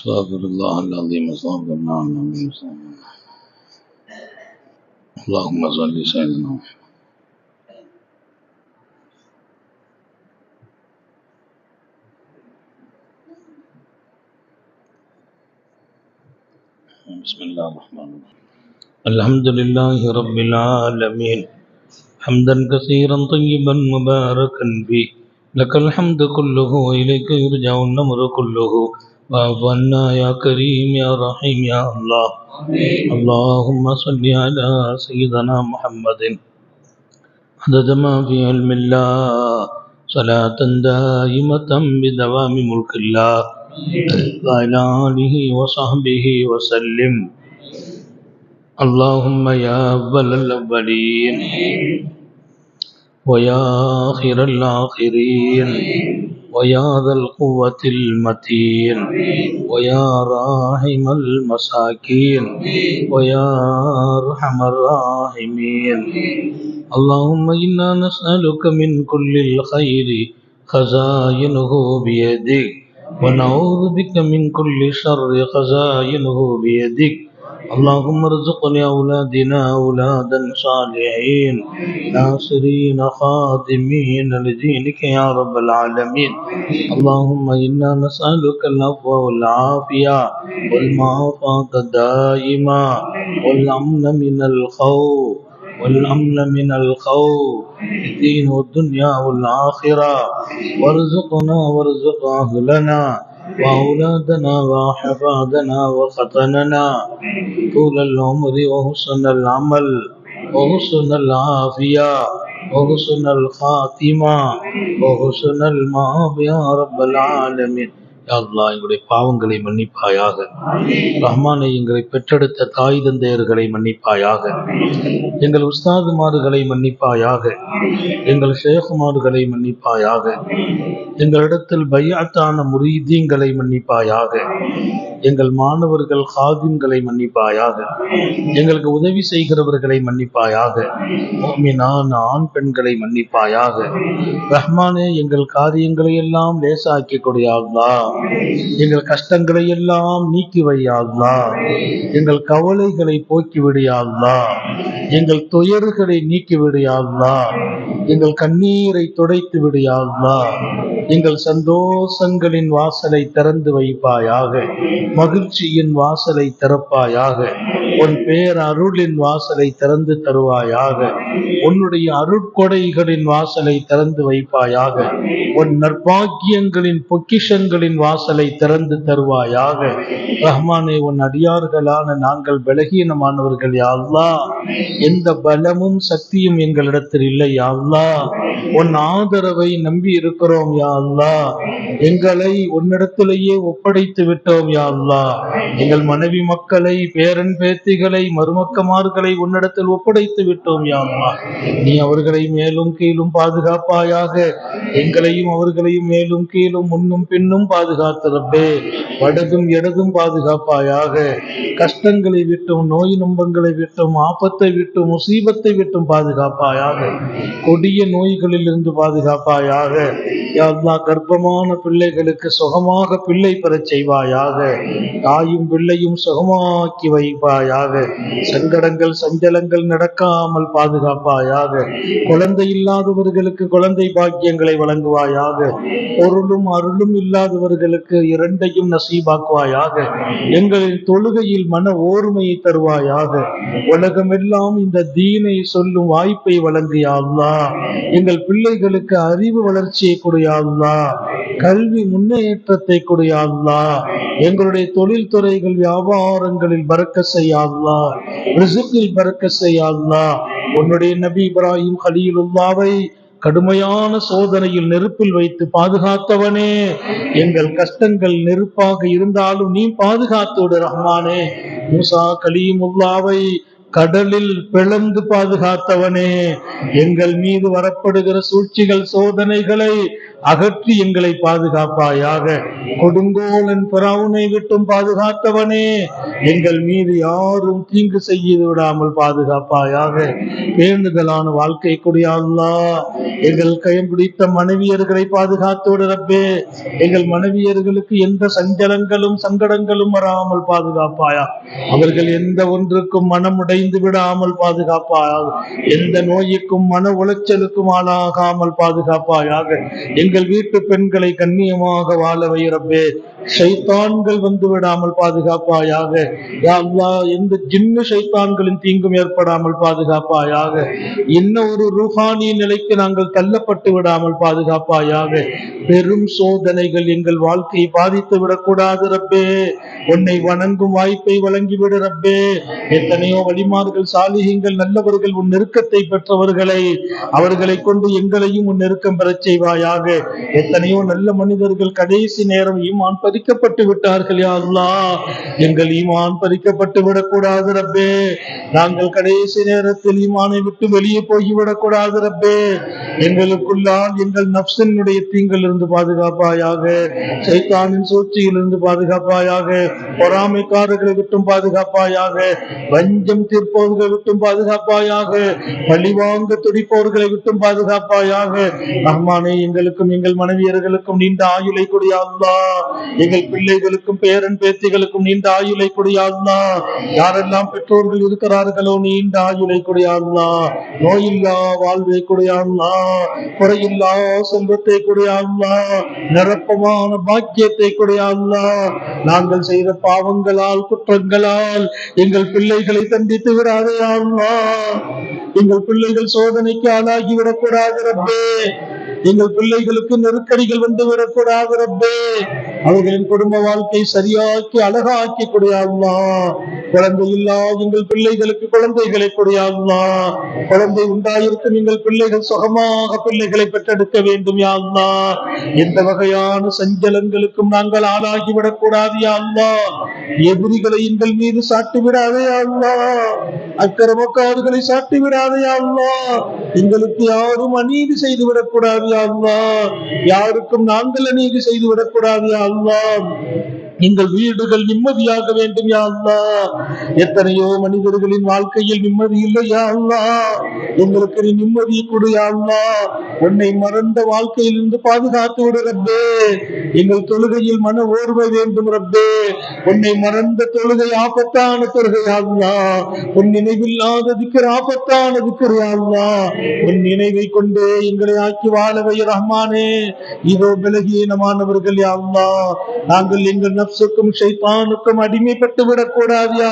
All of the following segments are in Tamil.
استغفر الله العظيم استغفر الله العظيم. اللهم صل سيدنا محمد بسم الله الرحمن الرحيم الحمد لله رب العالمين حمدا كثيرا طيبا مباركا فيه لك الحمد كله وإليك يرجع الأمر كله واعف عنا يا كريم يا رحيم يا الله. اللهم صل على سيدنا محمد. عدد ما في علم الله. صلاة دائمة بدوام ملك الله. وعلى آله وصحبه وسلم. اللهم يا أول الأولين. ويا آخر الآخرين. ويا ذا القوة المتين، ويا راحم المساكين، ويا أرحم الراحمين. اللهم إنا نسألك من كل الخير خزائنه بيدك، ونعوذ بك من كل شر خزائنه بيدك. اللهم ارزقني أولادنا أولادا صالحين، ناصرين، خادمين لدينك يا رب العالمين. اللهم إنا نسألك العفو والعافية والمعافاة دائما، والأمن من الخوف، والأمن من الخوف الدين والدنيا والآخرة. وارزقنا وارزق أهلنا. وأولادنا وأحفادنا وختننا طول العمر وحسن العمل وحسن العافية وحسن الخاتمة وحسن المآب يا رب العالمين யா எங்களுடைய பாவங்களை மன்னிப்பாயாக. ரஹ்மானை எங்களை பெற்றெடுத்த தாய் தந்தையர்களை மன்னிப்பாயாக. எங்கள் உஸ்தாதுமார்களை மன்னிப்பாயாக. எங்கள் ஷேகுமார்களை மன்னிப்பாயாக. எங்களிடத்தில் பையாத்தான முரீதீன்களை மன்னிப்பாயாக. எங்கள் மாணவர்கள் ஹாதிம்களை மன்னிப்பாயாக. எங்களுக்கு உதவி செய்கிறவர்களை மன்னிப்பாயாக. நான் ஆண் பெண்களை மன்னிப்பாயாக. ரஹ்மானே எங்கள் காரியங்களை எல்லாம் லேசாக்கி கொடையாகலா எங்கள் கஷ்டங்களை எல்லாம் நீக்கி வையாகலா எங்கள் கவலைகளை போக்கி விடையாகலா எங்கள் துயர்களை நீக்கி விடையாகலா எங்கள் கண்ணீரை துடைத்து விடையாகலா எங்கள் சந்தோஷங்களின் வாசலை திறந்து வைப்பாயாக. மகிழ்ச்சியின் வாசலை திறப்பாயாக. உன் பேர் அருளின் வாசலை திறந்து தருவாயாக. உன்னுடைய அருட்கொடைகளின் வாசலை திறந்து வைப்பாயாக. உன் நற்பாக்கியங்களின் பொக்கிஷங்களின் வாசலை திறந்து தருவாயாக. ரஹ்மானே உன் அடியார்களான நாங்கள் பலகீனமானவர்கள் யாவ்லா எந்த பலமும் சக்தியும் எங்களிடத்தில் இல்லை யாவ்லா உன் ஆதரவை நம்பி இருக்கிறோம் யா அல்லா எங்களை உன்னிடத்திலேயே ஒப்படைத்து விட்டோம் யா அல்லா எங்கள் மனைவி மக்களை பேரன் பேத்திகளை மருமக்கமார்களை உன்னிடத்தில் ஒப்படைத்து விட்டோம் யா அல்லா நீ அவர்களை மேலும் கீழும் பாதுகாப்பாயாக எங்களையும் அவர்களையும் மேலும் கீழும் முன்னும் பின்னும் பாதுகாத்திருப்பே வடதும் இடதும் பாதுகாப்பாயாக. கஷ்டங்களை விட்டும் நோய் நம்பங்களை விட்டும் ஆபத்தை விட்டும் முசீபத்தை விட்டும் பாதுகாப்பாயாக. கொடிய நோய்களில் இருந்து பாதுகாப்பாயாக. யாழ்லா கர்ப்பமான பிள்ளைகளுக்கு சுகமாக பிள்ளை பெறச் செய்வாயாக. தாயும் பிள்ளையும் சுகமாக்கி வைப்பாயாக. சங்கடங்கள் சஞ்சலங்கள் நடக்காமல் பாதுகாப்பாயாக. குழந்தை இல்லாதவர்களுக்கு குழந்தை பாக்கியங்களை வழங்குவாயாக. பொருளும் அருளும் இல்லாதவர்களுக்கு இரண்டையும் நசீபாக்குவாயாக. எங்களின் தொழுகையில் மன ஓர்மையை தருவாயாக. உலகமெல்லாம் இந்த தீனை சொல்லும் வாய்ப்பை வழங்கியாள்லா எங்கள் பிள்ளைகளுக்கு அறிவு வளர்ச்சியை கொடியாள்லா கல்வி முன்னேற்றத்தை கொடியாள்லா எங்களுடைய தொழில் துறைகள் வியாபாரங்களில் பறக்க செய்யாள்லா ரிசுக்கில் பறக்க செய்யாள்லா உன்னுடைய நபி இப்ராஹிம் ஹலீலுல்லாவை கடுமையான சோதனையில் நெருப்பில் வைத்து பாதுகாத்தவனே. எங்கள் கஷ்டங்கள் நெருப்பாக இருந்தாலும் நீ பாதுகாத்தோடு ரஹ்மானே. மூசா கலீமுல்லாவை கடலில் பிளந்து பாதுகாத்தவனே. எங்கள் மீது வரப்படுகிற சூழ்ச்சிகள் சோதனைகளை அகற்றி எங்களை பாதுகாப்பாயாக. கொடுங்கோலன் பிறவுனை விட்டும் பாதுகாத்தவனே. எங்கள் மீது யாரும் தீங்கு செய்ய விடாமல் பாதுகாப்பாயாக. பேருந்துதலான வாழ்க்கை குடியாளா எங்கள் கையம் பிடித்த மனைவியர்களை பாதுகாத்து விடுறப்பே எங்கள் மனைவியர்களுக்கு எந்த சஞ்சலங்களும் சங்கடங்களும் வராமல் பாதுகாப்பாயா. அவர்கள் எந்த ஒன்றுக்கும் மனம் உடைந்து விடாமல் பாதுகாப்பாயாக. எந்த நோய்க்கும் மன உளைச்சலுக்கும் ஆளாகாமல் பாதுகாப்பாயாக. எங்கள் வீட்டு பெண்களை கண்ணியமாக வாழ வைரப்பே சைத்தான்கள் வந்து விடாமல் பாதுகாப்பாயாக. யா எந்த ஜின்னு ஷைத்தான்களின் தீங்கும் ஏற்படாமல் பாதுகாப்பாயாக. என்ன ஒரு ரூஹானி நிலைக்கு நாங்கள் தள்ளப்பட்டு விடாமல் பாதுகாப்பாயாக. பெரும் சோதனைகள் எங்கள் வாழ்க்கையை பாதித்து விடக்கூடாது ரப்பே. உன்னை வணங்கும் வாய்ப்பை வழங்கிவிடு ரப்பே. எத்தனையோ வழிமார்கள் சாலிகங்கள் நல்லவர்கள் உன் நெருக்கத்தை பெற்றவர்களை அவர்களை கொண்டு எங்களையும் உன் நெருக்கம் பெறச் செய்வாயாக. எத்தனையோ நல்ல மனிதர்கள் கடைசி நேரம் ஈமான் பறிக்கப்பட்டு விட்டார்கள் யாருலா எங்கள் ஈமான் பறிக்கப்பட்டு விடக்கூடாது ரப்பே. நாங்கள் கடைசி நேரத்தில் ஈமானை விட்டு வெளியே போய்விடக்கூடாது ரப்பே. எங்களுக்குள்ளால் எங்கள் நப்சனுடைய தீங்கில் இருந்து பாதுகாப்பாயாக சைத்தானின் சூழ்ச்சியில் இருந்து பாதுகாப்பாயாக பொறாமைக்காரர்களை விட்டும் பாதுகாப்பாயாக வஞ்சம் தீர்ப்பவர்களை விட்டும் பாதுகாப்பாயாக பழிவாங்க துடிப்பவர்களை விட்டும் பாதுகாப்பாயாக ரஹ்மானை எங்களுக்கும் எங்கள் மனைவியர்களுக்கும் நீண்ட ஆயுளை கொடியாங்களா எங்கள் பிள்ளைகளுக்கும் பேரன் பேத்திகளுக்கும் நீண்ட ஆயுளை கொடியாங்களா யாரெல்லாம் பெற்றோர்கள் இருக்கிறார்களோ நீண்ட ஆயுளை கொடியாங்களா நோயில்லா வாழ்வை கொடியாங்களா குறையில்லா செல்வத்தை கொடியாங்களா நிரப்பமான பாக்கியத்தை கொடியாங்களா நாங்கள் செய்த பாவங்களால் குற்றங்களால் எங்கள் பிள்ளைகளை தண்டித்து விடாதே அல்லா. எங்கள் பிள்ளைகள் சோதனைக்கு ஆளாகி விடக்கூடாது ரப்பே. எங்கள் பிள்ளைகளுக்கு நெருக்கடிகள் வந்து விடக்கூடாது ரப்பே. அவர்களின் குடும்ப வாழ்க்கை சரியாக்கி அழகாக்கி கொடியாங்களா குழந்தை இல்லா எங்கள் பிள்ளைகளுக்கு குழந்தைகளை கொடியாங்களா குழந்தை உண்டாயிருக்கும் எங்கள் பிள்ளைகள் சுகமாக பிள்ளைகளை பெற்றெடுக்க வேண்டும் யாழ்லா எந்த வகையான சஞ்சலங்களுக்கும் நாங்கள் ஆளாகி விடக்கூடாது யாழ்லா எதிரிகளை எங்கள் மீது சாட்டி விடாதே யாழ்லா அக்கிரமக்காரர்களை சாட்டி விடாதே யாழ்லா எங்களுக்கு யாரும் அநீதி செய்து விடக்கூடாது அல்வா யாருக்கும் நாங்கள் அநீதி செய்து விடக்கூடாது யாழ்லா எங்கள் வீடுகள் நிம்மதியாக வேண்டும் யாழ்லா எத்தனையோ மனிதர்களின் வாழ்க்கையில் நிம்மதி இல்லை யாழ்லா எங்களுக்கு நீ நிம்மதியை கொடு யாழ்லா உன்னை மறந்த வாழ்க்கையிலிருந்து பாதுகாத்து விடு ரப்பே. எங்கள் தொழுகையில் மன ஓர்வை வேண்டும் ரப்பே. உன்னை மறந்த தொழுகை ஆபத்தான தொழுகை யா உன் நினைவில்லாத திக்கர் ஆபத்தான திக்கர் யா உன் நினைவை கொண்டு எங்களை ஆக்கி வாழவை ரஹ்மானே. இதோ பலகீனமானவர்கள் யா நாங்கள் எங்கள் நப்சுக்கும் ஷைத்தானுக்கும் அடிமைப்பட்டு விடக்கூடாது யா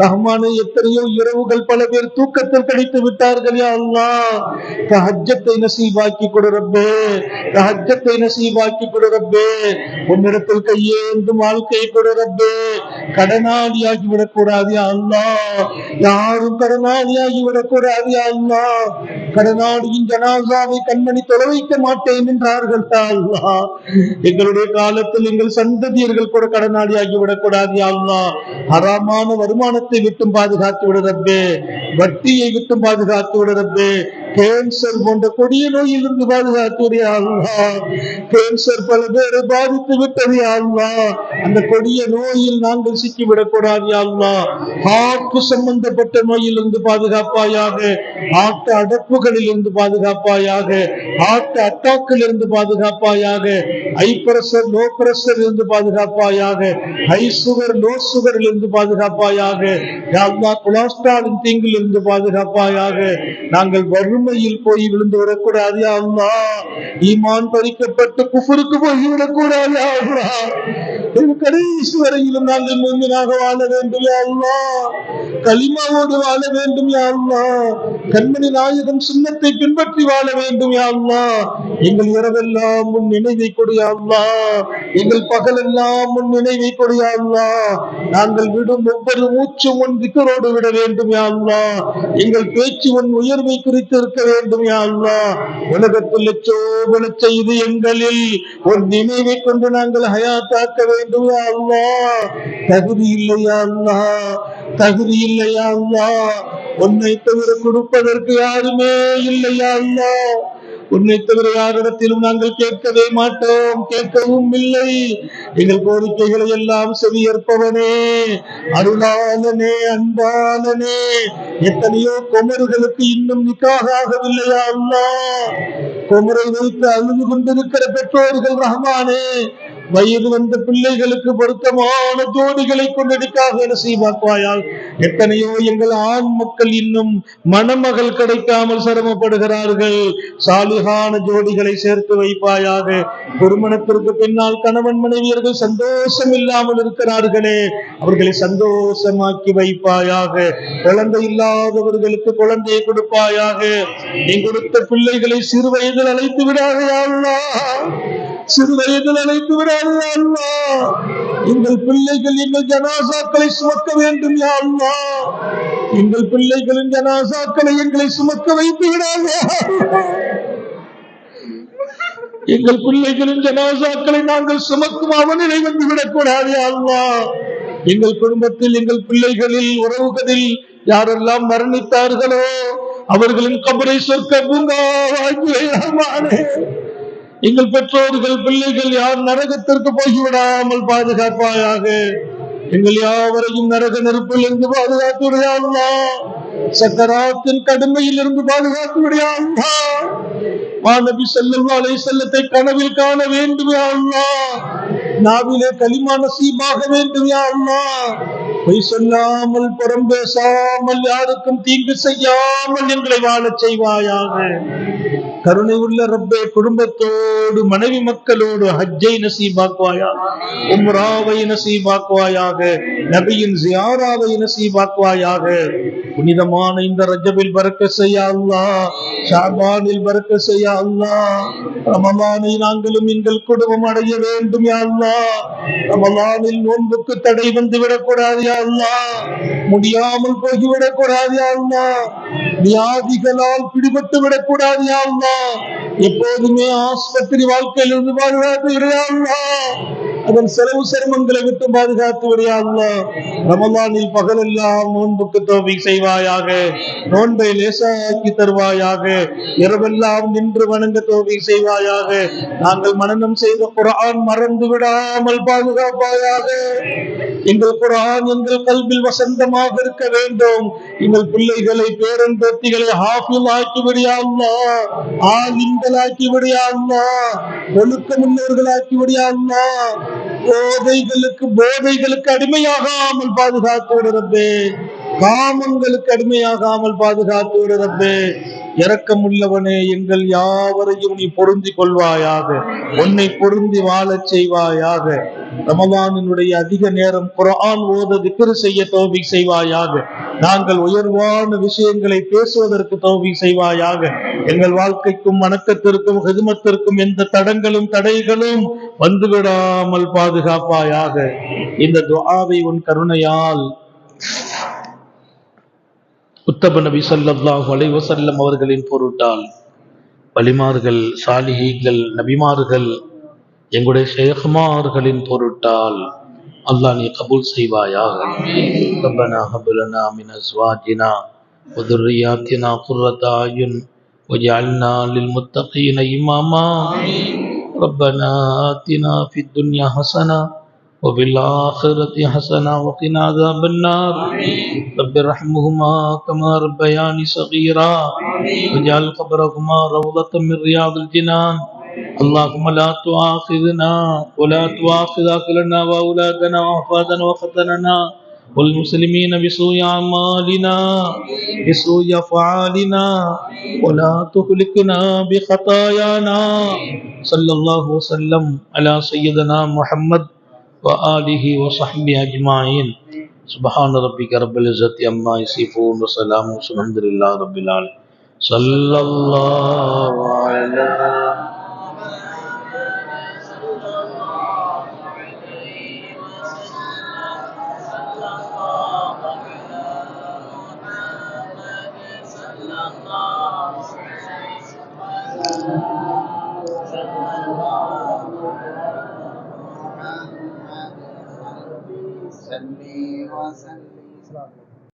ரஹ்மானே எத்தனையோ இரவுகள் பல பேர் தூக்கத்தில் கழித்து விட்டார்கள் யா அல்லாஹ். தஹஜ்ஜத்தை நசீபாக்கி கொடு ரப்பே. நசீபாக்கி கொடு ரப்பே. உன்னிடத்தில் கையேந்தும் வாழ்க்கை கொடு ரப்பே. கடனாளியாகி விடக்கூடாது யா யாரும் கடனாளியாகி விடக்கூடாது யா அல்லாஹ். கடனாளியின் ஜனாசாவை கண்மணி தொலை வைக்க மாட்டேன் என்றார்கள் யா எங்களுடைய காலத்தில் எங்கள் சந்ததியர்கள் கூட கடனாளியாகி விடக்கூடாது யா அல்லாஹ். ஹராமான வருமானத்தை விட்டும் பாதுகாத்து விடுறது வட்டியை விட்டும் பாதுகாத்து விடுறது கேன்சர் போன்ற கொடிய நோயிலிருந்து பாதுகாத்துடைய விடு கேன்சர் பல பேரை பாதித்து விட்டது யா அந்த கொடிய நோயில் நாங்கள் சிக்கி விடக்கூடாது யா அல்லாஹ் ஹார்ட் சம்பந்தப்பட்ட நோயிலிருந்து பாதுகாப்பாயாக ஆட்ட அடப்புகளில் இருந்து பாதுகாப்பாயாக ஆட்ட அட்டாக்கில் இருந்து பாதுகாப்பாயாக ஹை பிரஷர் லோ பிரஷர் இருந்து பாதுகாப்பாயாக ஹை சுகர் லோ சுகரில் இருந்து பாதுகாப்பாயாக யா அல்லாஹ் தீங்கில் இருந்து பாதுகாப்பாயாக நாங்கள் வரும் உண்மையில் போய் விழுந்து விடக்கூடாது யா ஈமான் பறிக்கப்பட்டு குஃபருக்கு போய் விடக்கூடாது யா கடைசி வரையிலும் நாங்கள் மூமினாக வாழ வேண்டும் யா களிமாவோடு வாழ வேண்டும் யா கண்மணி நாயகம் சின்னத்தை பின்பற்றி வாழ வேண்டும் யா எங்கள் இரவெல்லாம் உன் நினைவை கொடு எங்கள் பகலெல்லாம் உன் நினைவை கொடு நாங்கள் விடும் ஒவ்வொரு மூச்சும் உன் திக்கரோடு விட வேண்டும் யா எங்கள் பேச்சு உன் உயர்வை குறித்து கொடுக்க வேண்டும் யா உலகத்தில் லட்சோபல செய்து எங்களில் ஒரு நினைவை கொண்டு நாங்கள் ஹயாத்தாக்க வேண்டும் யா தகுதி இல்லையா அல்லாஹ். தகுதி இல்லையா அல்லாஹ். உன்னை தவிர கொடுப்பதற்கு யாருமே இல்லையா அல்லாஹ். உன்னை தவிர யாரிடத்திலும் நாங்கள் கேட்கவே மாட்டோம். கேட்கவும் இல்லை. எங்கள் கோரிக்கைகளை எல்லாம் செவியேற்பவனே. அருளாளனே அன்பாளனே. எத்தனையோ குமர்களுக்கு இன்னும் நிக்காகவில்லையா அல்லா குமரை வைத்து அழுது கொண்டிருக்கிற பெற்றோர்கள் ரஹ்மானே வயது வந்த பிள்ளைகளுக்கு பொருத்தமான ஜோடிகளை கொண்டடிக்காக செய்வாக்குவாயால் எத்தனையோ எங்கள் ஆண் மக்கள் இன்னும் மணமகள் கிடைக்காமல் சிரமப்படுகிறார்கள். சாலிகான ஜோடிகளை சேர்த்து வைப்பாயாக. திருமணத்திற்கு பின்னால் கணவன் மனைவியர்கள் சந்தோஷம் இல்லாமல் இருக்கிறார்களே. அவர்களை சந்தோஷமாக்கி வைப்பாயாக. குழந்தை இல்லாதவர்களுக்கு குழந்தையை கொடுப்பாயாக. நீ கொடுத்த பிள்ளைகளை சிறு வயதில் அழைத்து விடாதே சிறு வயதில் அழைத்து விடாது அல்லா எங்கள் பிள்ளைகள் எங்கள் ஜனாசாக்களை சுமக்க வேண்டும் யா அல்லா எங்கள் பிள்ளைகளின் ஜனாசாக்களை எங்களை சுமக்க வைத்து விடாதே. எங்கள் பிள்ளைகளின் ஜனாசாக்களை நாங்கள் சுமக்கும் அவனிலை வந்து விடக்கூடாது அல்லா எங்கள் குடும்பத்தில் எங்கள் பிள்ளைகளில் உறவுகளில் யாரெல்லாம் மரணித்தார்களோ அவர்களின் கபரை சொற்க பூங்காவாக்கி எங்கள் பெற்றோர்கள் பிள்ளைகள் யார் நரகத்திற்கு போய்விடாமல் பாதுகாப்பாயாக? எங்கள் யாவரையும் நரக நெருப்பில் இருந்து பாதுகாத்து விடையாங்களா சக்கராத்தின் கடுமையில் இருந்து பாதுகாத்து விடையாங்களா மாநபி செல்லும் அலை செல்லத்தை கனவில் காண வேண்டும் அல்லா. நாவிலே களிமான சீமாக வேண்டும் அல்லா. பொய் சொல்லாமல் புறம் பேசாமல் யாருக்கும் தீங்கு செய்யாமல் எங்களை வாழச் செய்வாயாக. கருணை உள்ள ரப்பே குடும்பத்தோடு மனைவி மக்களோடு ஹஜ்ஜை நசீபாக்குவாயாக உம்ராவை நசீபாக்குவாயாக. நபியின் ஜியாராவை நசீபாக்குவாயாக. புனிதமான இந்த ரஜபில் பறக்க செய்ய அல்லா ஷாபானில் பறக்க செய்ய அல்லா ரமலானை நாங்களும் எங்கள் குடும்பம் அடைய வேண்டும் யா அல்லா ரமலானில் நோன்புக்கு தடை வந்து விடக்கூடாது யா அல்லா முடியாமல் போய்விடக் கூடாது யா வியாதிகளால் பிடிபட்டு விடக்கூடாது யா எப்போதுமே ஆஸ்பத்திரி வாழ்க்கையில் இருந்து பாதுகாத்து விடையாங்களா அதன் செலவு சிரமங்களை விட்டு பாதுகாத்து விடையாங்களா ரமலானில் பகலெல்லாம் நோன்புக்கு தோவி செய்வாயாக நோன்பை லேசாக்கி தருவாயாக இரவெல்லாம் நின்று வணங்க தோவி செய்வாயாக நாங்கள் மனநம் செய்த குரான் மறந்து விடாமல் பாதுகாப்பாயாக. எங்கள் குரான் எங்கள் கல்வியில் வசந்தமாக இருக்க வேண்டும். எங்கள் பிள்ளைகளை பேரன் பேத்திகளை ஹாஃபில் ஆக்கி விடியாமா ஆலிம்களாக்கி விடியாமா ஒழுக்க முன்னோர்களாக்கி விடியாமா போதைகளுக்கு போதைகளுக்கு அடிமையாகாமல் பாதுகாத்து விடுறது காமங்களுக்கு அடிமையாகாமல் பாதுகாத்து விடுறது இரக்கம் உள்ளவனே எங்கள் யாவரையும் நீ பொருந்தி கொள்வாயாக. உன்னை பொருந்தி வாழச் செய்வாயாக. ரமலானினுடைய அதிக நேரம் குரான் ஓத திக்ரு செய்ய தோல்வி செய்வாயாக. நாங்கள் உயர்வான விஷயங்களை பேசுவதற்கு தோல்வி செய்வாயாக. எங்கள் வாழ்க்கைக்கும் வணக்கத்திற்கும் ஹிதுமத்திற்கும் எந்த தடங்களும் தடைகளும் வந்துவிடாமல் பாதுகாப்பாயாக. இந்த துவாவை உன் கருணையால் உத்தப நபி ஸல்லல்லாஹு அலைஹி செல்லம் அவர்களின் பொருட்டால் வலிமார்கள் சாலிஹீகள் நபிமார்கள் எங்களுடைய ஷேகுமார்களின் பொருட்டால் அல்லாஹ் நீ கபூல் செய்வாயாக. ربنا هب لنا من وذرياتنا قرة اعين واجعلنا للمتقين اماما ربنا آتنا في الدنيا حسنة وفي الآخرة حسنة وقنا عذاب النار رب ارحمهما كما ربياني صغيرا واجعل قبرهما روضة من رياض الجنان اللهم لا تؤاخذنا ولا تؤاخذ أكلنا وأولادنا وأحفادنا وختننا والمسلمين بسوء أعمالنا بسوء أفعالنا ولا تهلكنا بخطايانا صلى الله وسلم على سيدنا محمد وآله وصحبه أجمعين سبحان ربك رب العزة عما يصفون وسلام والحمد لله رب العالمين صلى الله على thousand.